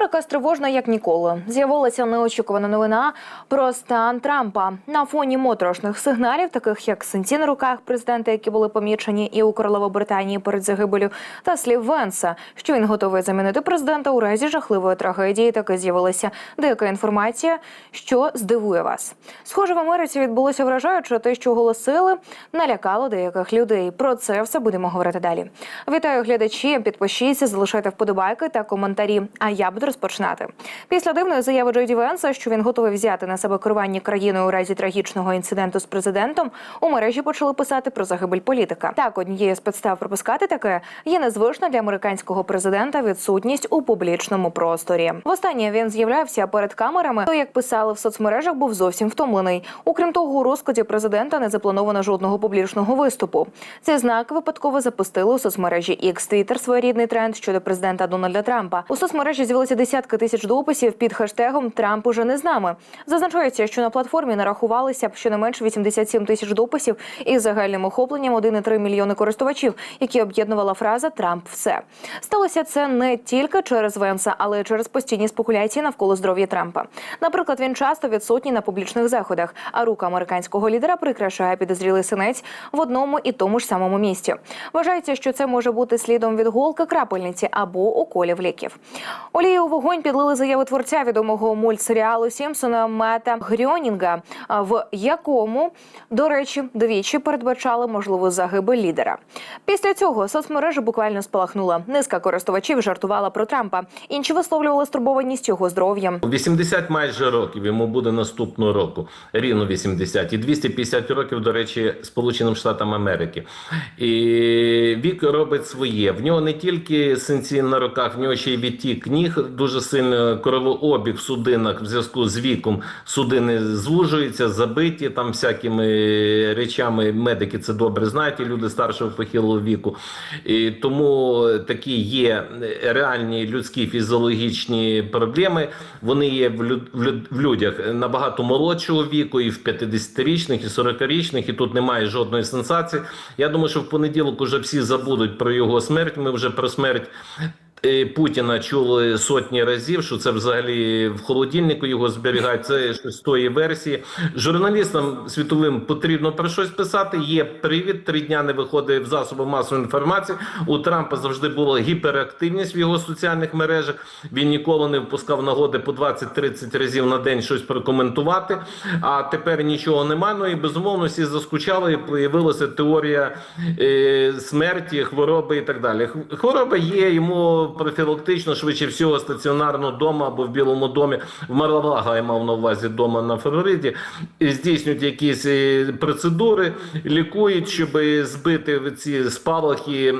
Америка стривожна як ніколи. З'явилася неочікувана новина про стан Трампа на фоні моторошних сигналів, таких як синці на руках президента, які були помічені і у королеви Британії перед загибелю, та слів Венса, що він готовий замінити президента у разі жахливої трагедії. Таки з'явилася деяка інформація, що здивує вас. Схоже, в Америці відбулося вражаюче те, що оголосили, налякало деяких людей. Про це все будемо говорити далі. Вітаю глядачі. Підпишіться, залишайте вподобайки та коментарі. А я буду розпочинати. Після дивної заяви Джейді Венса, що він готовий взяти на себе керування країною у разі трагічного інциденту з президентом, у мережі почали писати про загибель політика. Так, однією з підстав пропускати таке є незвична для американського президента відсутність у публічному просторі. Востаннє він з'являвся перед камерами. То як писали в соцмережах, був зовсім втомлений. Окрім того, у розкладі президента не заплановано жодного публічного виступу. Цей знак випадково запустили у соцмережі X Twitter своєрідний тренд щодо президента Дональда Трампа. У соцмережі з'явилися десятки тисяч дописів під хештегом Трамп уже не з нами. Зазначається, що на платформі нарахувалися б щонайменше 87 тисяч дописів із загальним охопленням 1,3 мільйони користувачів, які об'єднувала фраза Трамп все. Сталося це не тільки через Венса, але й через постійні спекуляції навколо здоров'я Трампа. Наприклад, він часто відсутній на публічних заходах, а рука американського лідера прикрашає підозрілий синець в одному і тому ж самому місці. Вважається, що це може бути слідом від голки крапельниці або уколів ліків. Олію у вогонь підлили заяви творця відомого мультсеріалу Сімпсона Мета Грьонінга, в якому, до речі, двічі передбачали можливу загибель лідера. Після цього соцмережа буквально спалахнула. Низка користувачів жартувала про Трампа. Інші висловлювали стурбованість його здоров'ям. 80 майже років йому буде наступного року. Рівно 80. І 250 років, до речі, Сполученим Штатам Америки. І вік робить своє. В нього не тільки синці на руках, в нього ще й відтік ніг, дуже сильно кровообіг в судинах в зв'язку з віком. Судини звужуються, забиті там всякими речами. Медики це добре знають, і люди старшого похилого віку. І тому такі є реальні людські фізіологічні проблеми. Вони є в, люд, в, люд, в людях набагато молодшого віку, і в 50-річних, і 40-річних, і тут немає жодної сенсації. Я думаю, що в понеділок уже всі забудуть про його смерть. Ми вже про смерть. Путіна чули сотні разів, що це взагалі в холодильнику його зберігають. Це з тої версії. Журналістам світовим потрібно про щось писати. Є привід. Три дня не виходить в засоби масової інформації. У Трампа завжди була гіперактивність в його соціальних мережах. Він ніколи не впускав нагоди по 20-30 разів на день щось прокоментувати. А тепер нічого немає. Ну і безумовно всі заскучали. і Появилася теорія е, смерті, хвороби і так далі. Хвороба є йому профілактично, швидше всього, стаціонарно вдома або в Білому домі. В Маравага я мав на увазі вдома на Флориді. Здійснюють якісь е, процедури, лікують, щоб збити ці спалахи.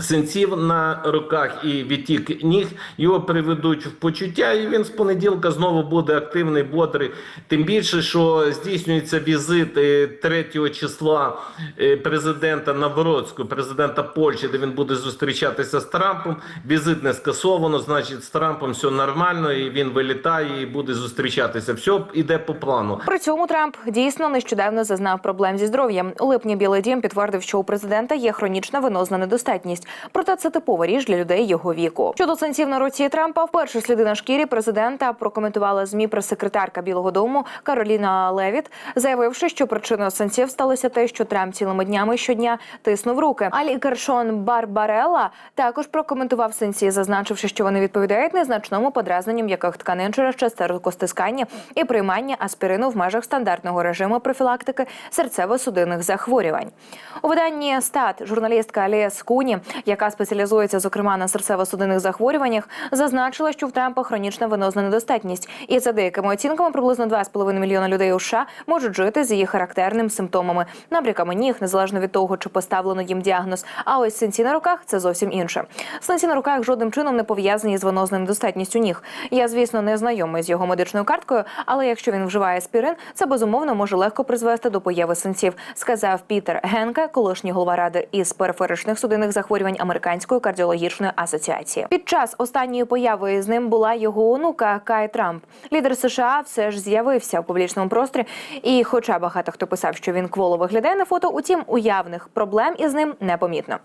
Синців на руках і відтік ніг його приведуть в почуття, і він з понеділка знову буде активний, бодрий. Тим більше, що здійснюється візит е, 3 числа е, президента Навроцького, президента Польщі, де він буде зустрічатися з Трампом. Візит не скасовано, значить, з Трампом все нормально, і він вилітає і буде зустрічатися. Все йде по плану. При цьому Трамп дійсно нещодавно зазнав проблем зі здоров'ям. У липні Білий Дім підтвердив, що у президента є хронічна венозна недостатність. Проте це типова річ для людей його віку. Щодо синців на руці Трампа, вперше сліди на шкірі президента прокоментувала змі прес-секретарка Білого Дому Кароліна Левіт, заявивши, що причиною синців сталося те, що Трамп цілими днями щодня тиснув руки. А лікар Шон Барбарелла також прокоментував синці, зазначивши, що вони відповідають незначному подразненню м'яких тканин через часте рукостискання і приймання аспірину в межах стандартного режиму профілактики серцево-судинних захворювань. У виданні стат журналістка Алія Скуні, яка спеціалізується зокрема на серцево-судинних захворюваннях, зазначила, що в Трампа хронічна венозна недостатність, і за деякими оцінками приблизно 2,5 мільйона людей у США можуть жити з її характерними симптомами, набряками ніг, незалежно від того, чи поставлено їм діагноз. А ось синці на руках це зовсім інше. Синці на руках жодним чином не пов'язані з венозною недостатністю ніг. Я, звісно, не знайомий з його медичною карткою, але якщо він вживає спірин, це безумовно може легко призвести до появи синців, сказав Пітер Генке, колишній голова ради із периферичних судинних захворювань захворювань Американської кардіологічної асоціації. Під час останньої появи з ним була його онука Кай Трамп. Лідер США все ж з'явився в публічному просторі. І, хоча багато хто писав, що він кволо виглядає на фото, утім уявних проблем із ним непомітно.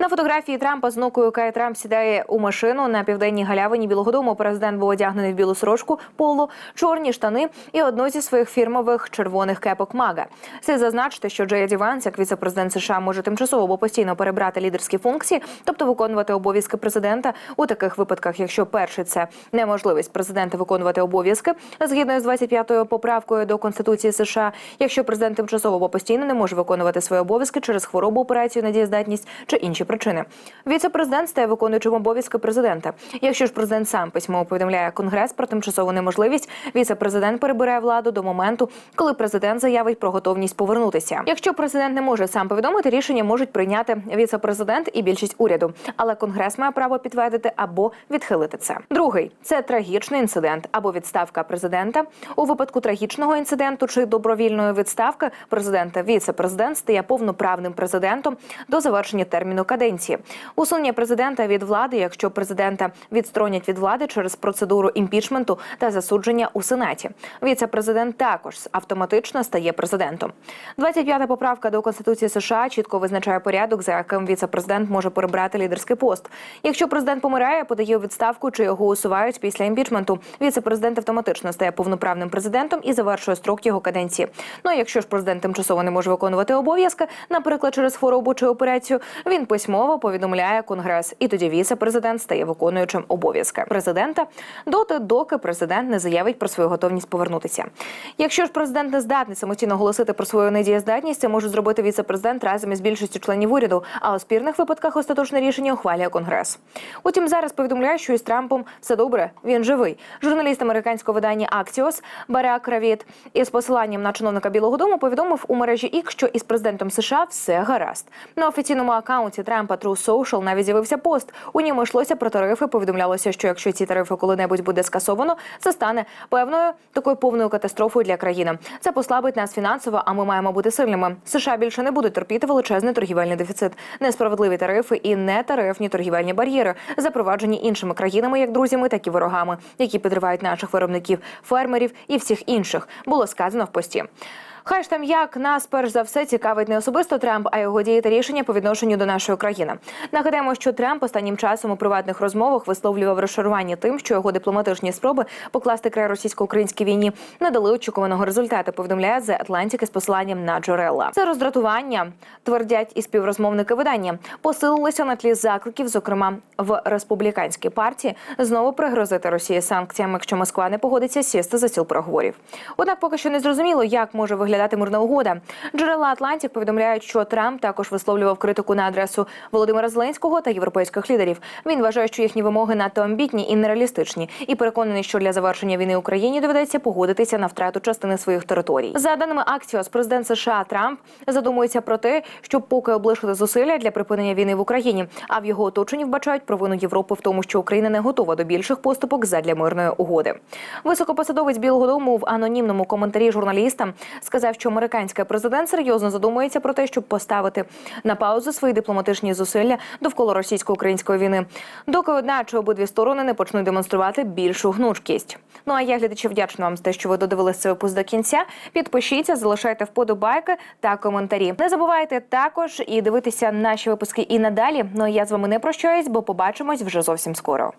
На фотографії Трампа з онукою Кай Трамп сідає у машину на південній галявині Білого Дому. Президент був одягнений в білу сорочку, поло, чорні штани і одну зі своїх фірмових червоних кепок Мага. Слід зазначити, що Джей Ді Ванс, як віце-президент США, може тимчасово або постійно перебрати лідерські функції, тобто виконувати обов'язки президента у таких випадках, якщо перший це неможливість президента виконувати обов'язки згідно з 25-ю поправкою до конституції США, якщо президент тимчасово або постійно не може виконувати свої обов'язки через хворобу, операцію, недієздатність чи інші причини. Віце-президент стає виконуючим обов'язки президента. Якщо ж президент сам письмово повідомляє конгрес про тимчасову неможливість, віце-президент перебирає владу до моменту, коли президент заявить про готовність повернутися. Якщо президент не може сам повідомити, рішення можуть прийняти віце-президент і більшість уряду, але конгрес має право підтвердити або відхилити це. Другий це трагічний інцидент або відставка президента. У випадку трагічного інциденту чи добровільної відставки президента віце-президент стає повноправним президентом до завершення терміну каденції. Усунення президента від влади, якщо президента відсторонять від влади через процедуру імпічменту та засудження у сенаті. Віце-президент також автоматично стає президентом. 25-та поправка до конституції США чітко визначає порядок, за яким віце-президент може перебрати лідерський пост. Якщо президент помирає, подає у відставку чи його усувають після імпічменту. Віце-президент автоматично стає повноправним президентом і завершує строк його каденції. Ну а якщо ж президент тимчасово не може виконувати обов'язки, наприклад, через хворобу чи операцію, він письмово повідомляє конгрес, і тоді віце-президент стає виконуючим обов'язки президента доти, доки президент не заявить про свою готовність повернутися. Якщо ж президент не здатний самостійно оголосити про свою недієздатність, це може зробити віце-президент разом із більшістю членів уряду. А у спірних випадках остаточне рішення ухвалює конгрес. Утім, зараз повідомляє, що із Трампом все добре. Він живий. Журналіст американського видання Axios Барак Равіт із посиланням на чиновника Білого Дому повідомив у мережі X, що із президентом США все гаразд. На офіційному акаунті Трампа True Social навіть з'явився пост. У ньому йшлося про тарифи. Повідомлялося, що якщо ці тарифи коли-небудь буде скасовано, це стане певною такою повною катастрофою для країни. Це послабить нас фінансово, а ми маємо бути сильними. США більше не будуть терпіти величезний торгівельний дефіцит, несправедливі тарифи і нетарифні торгівельні бар'єри, запроваджені іншими країнами, як друзями, так і ворогами, які підривають наших виробників, фермерів і всіх інших. Було сказано в пості. Хай ж там як нас перш за все цікавить не особисто Трамп, а його дії та рішення по відношенню до нашої країни. Нагадаємо, що Трамп останнім часом у приватних розмовах висловлював розчарування тим, що його дипломатичні спроби покласти край російсько-українській війні не дали очікуваного результату. Повідомляє The Atlantic із посиланням на джерела. Це роздратування, твердять і співрозмовники видання, посилилося на тлі закликів, зокрема в республіканській партії, знову пригрозити Росії санкціями, якщо Москва не погодиться сісти за стіл переговорів. Однак поки що не зрозуміло, як може виглядати мирна угода. Джерела Атлантів повідомляють, що Трамп також висловлював критику на адресу Володимира Зеленського та європейських лідерів. Він вважає, що їхні вимоги надто амбітні і нереалістичні, і переконаний, що для завершення війни Україні доведеться погодитися на втрату частини своїх територій. За даними Axios, президент США Трамп задумується про те, щоб поки облишити зусилля для припинення війни в Україні, а в його оточенні вбачають провину Європи в тому, що Україна не готова до більших поступок задля мирної угоди. Високопосадовець Білого Дому в анонімному коментарі журналістам сказав, що американський президент серйозно задумується про те, щоб поставити на паузу свої дипломатичні зусилля довкола російсько-української війни, доки одна чи обидві сторони не почнуть демонструвати більшу гнучкість. Ну а я глядачі вдячна вам за те, що ви додивилися цей випуск до кінця. Підпишіться, залишайте вподобайки та коментарі. Не забувайте також і дивитися наші випуски і надалі. Ну а я з вами не прощаюсь, бо побачимось вже зовсім скоро.